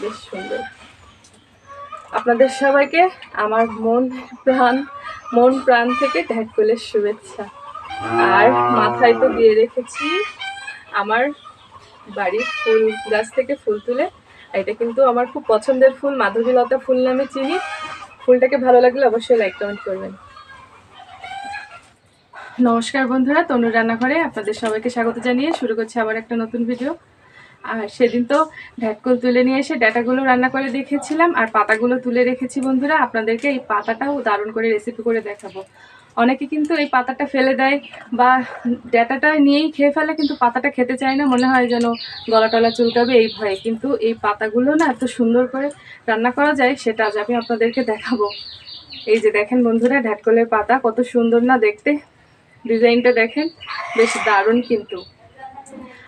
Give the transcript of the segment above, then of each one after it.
বেশ সুন্দর। আপনাদের সবাইকে আমার মন প্রাণ মন প্রাণ থেকে ঢ্যাকলের শুভেচ্ছা। আর মাথায় তো দিয়ে রেখেছি আমার বাড়ির ফুল গাছ থেকে ফুল তুলে। এটা কিন্তু আমার খুব পছন্দের ফুল মাধবীলতা ফুল নামে চিনি। ফুলটাকে ভালো লাগলে অবশ্যই লাইক কমেন্ট করবেন। নমস্কার বন্ধুরা, তনু রান্নাঘরে আপনাদের সবাইকে স্বাগত জানিয়ে শুরু করছি আবার একটা নতুন ভিডিও আর সেদিন তো ঢ্যাটকল তুলে নিয়ে এসে ডাটাগুলো রান্না করে দেখেছিলাম, আর পাতাগুলো তুলে রেখেছি বন্ধুরা। আপনাদেরকে এই পাতাটাও দারুণ করে রেসিপি করে দেখাবো। অনেকে কিন্তু এই পাতাটা ফেলে দেয় বা ডাটাটা নিয়েই খেয়ে ফেলে, কিন্তু পাতাটা খেতে চায় না। মনে হয় যেন গলা টলা চুলকাবে এই ভয়ে। কিন্তু এই পাতাগুলো না এত সুন্দর করে রান্না করা যায়, সেটা আজ আমি আপনাদেরকে দেখাবো। এই যে দেখেন বন্ধুরা ঢ্যাটকলের পাতা কত সুন্দর না দেখতে। ডিজাইনটা দেখেন, বেশ দারুণ কিন্তু।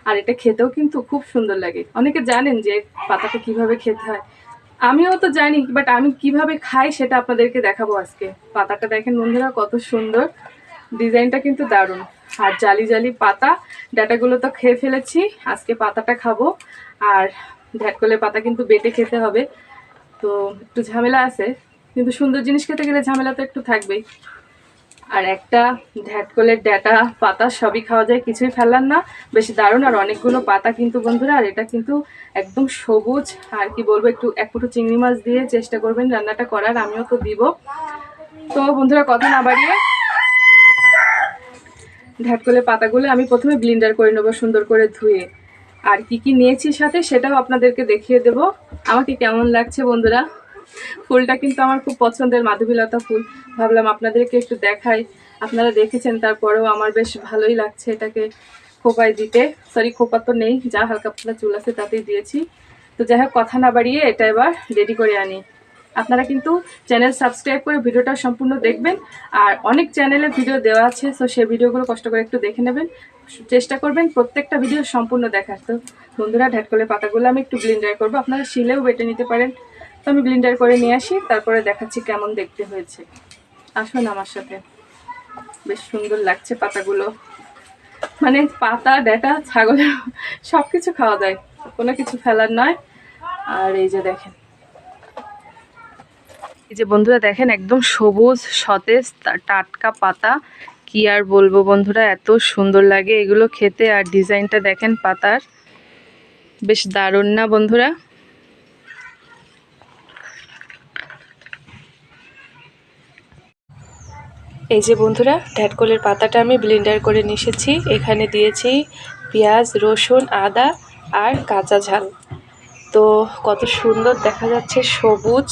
আর এটা খেতেও কিন্তু খুব সুন্দর লাগে। অনেকে জানেন যে পাতাটা কীভাবে খেতে হয়। আমিও তো জানি বাট আমি কীভাবে খাই সেটা আপনাদেরকে দেখাবো আজকে। পাতাটা দেখেন বন্ধুরা কত সুন্দর। ডিজাইনটা কিন্তু দারুণ। আর জালি জালি পাতা, ডাটাগুলো তো খেয়ে ফেলেছি, আজকে পাতাটা খাব। আর ঢ্যাটকলের পাতা কিন্তু বেটে খেতে হবে। তো একটু ঝামেলা আছে, কিন্তু সুন্দর জিনিস খেতে গেলে ঝামেলা তো একটু থাকবেই। আর একটা ঢ্যাটকলের ডাটা পাতা সবই খাওয়া যায়, কিছুই ফেলার না। বেশ দারুণ আর অনেকগুলো পাতা কিন্তু বন্ধুরা, আর এটা কিন্তু একদম সবুজ, আর কি বলব, একটু এক ফুটো চিংড়ি মাছ দিয়ে চেষ্টা করবেন রান্নাটা করার, আমিও তো দিব। তো বন্ধুরা, কথা না বাড়িয়ে ঢ্যাটকলের পাতাগুলো আমি প্রথমে ব্লিন্ডার করে নেব সুন্দর করে ধুয়ে। আর কি কি নিয়েছি সাথে সেটাও আপনাদেরকে দেখিয়ে দেব। আমাকে কেমন লাগছে বন্ধুরা? ফুলটা কিন্তু আমার খুব পছন্দের মাধবীলতা ফুল। ভাবলাম আপনাদেরকে একটু দেখাই। আপনারা দেখেছেন, তারপরেও আমার বেশ ভালোই লাগছে এটাকে খোপায় দিতে। সরি খোপা তো নেই, যা হালকা পাতলা চুল আছে তাতেই দিয়েছি। তো যাই হোক, কথা না বাড়িয়ে এটা এবার রেডি করে আনি। আপনারা কিন্তু চ্যানেল সাবস্ক্রাইব করে ভিডিওটা সম্পূর্ণ দেখবেন। আর অনেক চ্যানেলে ভিডিও দেওয়া আছে সো সেই ভিডিওগুলো কষ্ট করে একটু দেখে নেবেন। চেষ্টা করবেন প্রত্যেকটা ভিডিও সম্পূর্ণ দেখার। তো বন্ধুরা ঢ্যাটকলের পাতাগুলো আমি একটু ব্লিন্ডার করব। আপনারা শিলেও বেটে নিতে পারেন। তো আমি ব্লিন্ডার করে নিয়ে আসি, তারপরে দেখাচ্ছি কেমন দেখতে হয়েছে। আসুন আমার সাথে। বেশ সুন্দর লাগছে পাতাগুলো। মানে পাতা, ডেটা ছাগলের সব কিছু খাওয়া যায়। কোনো কিছু ফেলার নয়। আর এই যে দেখেন। এই যে বন্ধুরা দেখেন, একদম সবুজ, সতেজ টাটকা পাতা। কি আর বলব বন্ধুরা, এত সুন্দর লাগে এগুলো খেতে। আর ডিজাইনটা দেখেন পাতার। বেশ দারুণ না বন্ধুরা? এই যে বন্ধুরা ঢ্যাটকলের পাতাটা আমি ব্লেন্ডার করে নিয়ে এসেছি এখানে দিয়েছি পেঁয়াজ, রসুন, আদা আর কাঁচা ঝাল। তো কত সুন্দর দেখা যাচ্ছে সবুজ।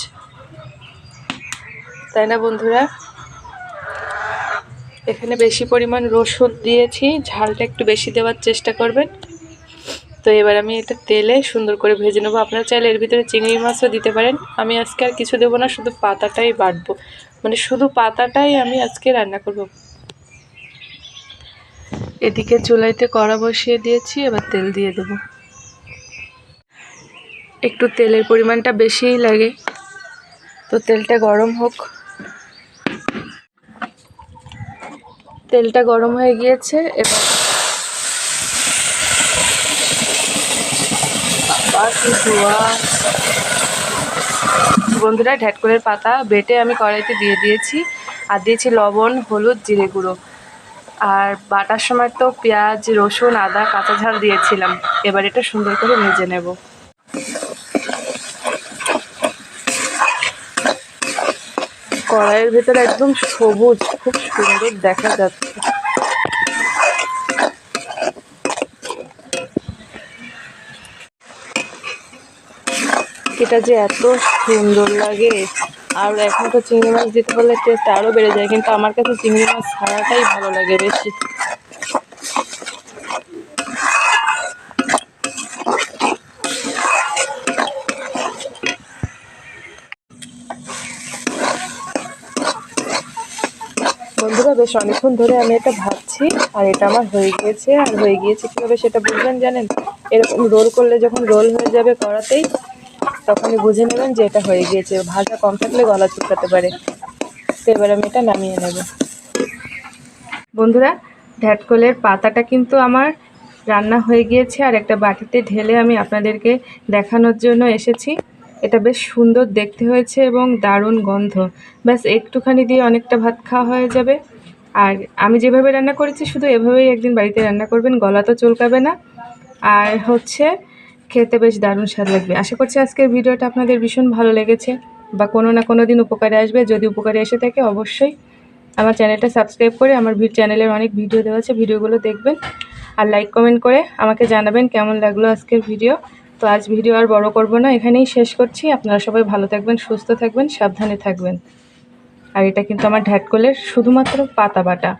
তাই না বন্ধুরা? এখানে বেশি পরিমাণ রসুন দিয়েছি, ঝালটা একটু বেশি দেওয়ার চেষ্টা করবেন। তো এবার আমি এটা তেলে সুন্দর করে ভেজে নেব। আপনারা চাইলে এর ভিতরে চিংড়ি মাছও দিতে পারেন। আমি আজকে আর কিছু দেবো না, শুধু পাতাটাই বাটবো। মানে শুধু পাতাটাই আমি আজকে রান্না করব। এদিকে চুলাইতে কড়া বসিয়ে দিয়েছি, এবার তেল দিয়ে দেব। একটু তেলের পরিমাণটা বেশিই লাগে। তো তেলটা গরম হোক। তেলটা গরম হয়ে গিয়েছে, এবার ধোঁয়া। বন্ধুরা ঢ্যাটকলের পাতা বেটে আমি কড়াইতে দিয়ে দিয়েছি। আর দিয়েছি লবণ, হলুদ, জিরে গুঁড়ো। আর বাটার সময় তো পেঁয়াজ, রসুন, আদা, কাঁচা ঝাল দিয়েছিলাম। এবার এটা সুন্দর করে ভেজে নেব। কড়াইয়ের ভেতরে একদম সবুজ, খুব সুন্দর দেখা যাচ্ছে। এটা যে এত সুন্দর লাগে। আর এখন তো চিংড়ি মাছ দিতে পারলে টেস্ট আরও বেড়ে যায়, কিন্তু আমার কাছে চিংড়ি মাছ ছাড়াটাই ভালো লাগে বেশি। বন্ধুরা, বেশ অনেকক্ষণ ধরে আমি এটা ভাবছি আর এটা আমার হয়ে গিয়েছে, আর হয়ে গিয়েছে কীভাবে সেটা বুঝবেন জানেন? এরকম রোল করলে যখন রোল হয়ে যাবে কড়াতেই তখনই বুঝে নেবেন যে এটা হয়ে গিয়েছে। ভাজা কম থাকলে গলা চুকাতে পারে। তো এবার আমি এটা নামিয়ে নেব। বন্ধুরা, ঢ্যাটকলের পাতাটা কিন্তু আমার রান্না হয়ে গিয়েছে আর একটা বাটিতে ঢেলে আমি আপনাদেরকে দেখানোর জন্য এসেছি। এটা বেশ সুন্দর দেখতে হয়েছে এবং দারুণ গন্ধ। ব্যাস, একটুখানি দিয়ে অনেকটা ভাত খাওয়া হয়ে যাবে। আর আমি যেভাবে রান্না করেছি, শুধু এভাবেই একদিন বাড়িতে রান্না করবেন, গলা তো চলকাবে না। আর হচ্ছে খেতে বেশ দারুণ স্বাদ লাগবে। আশা করছি আজকের ভিডিওটা আপনাদের ভীষণ ভালো লেগেছে বা কোনো না কোনো দিন উপকারে আসবে। যদি উপকারে এসে থাকে, অবশ্যই আমার চ্যানেলটা সাবস্ক্রাইব করে আমার চ্যানেলের অনেক ভিডিও দেওয়া আছে, ভিডিওগুলো দেখবেন। আর লাইক কমেন্ট করে আমাকে জানাবেন কেমন লাগল আজকের ভিডিও। তো আজ ভিডিও আর বড় করব না, এখানেই শেষ করছি। আপনারা সবাই ভালো থাকবেন, সুস্থ থাকবেন, সাবধানে থাকবেন। আর এটা কিন্তু আমার ঢ্যাটকলের শুধুমাত্র পাতা বাটা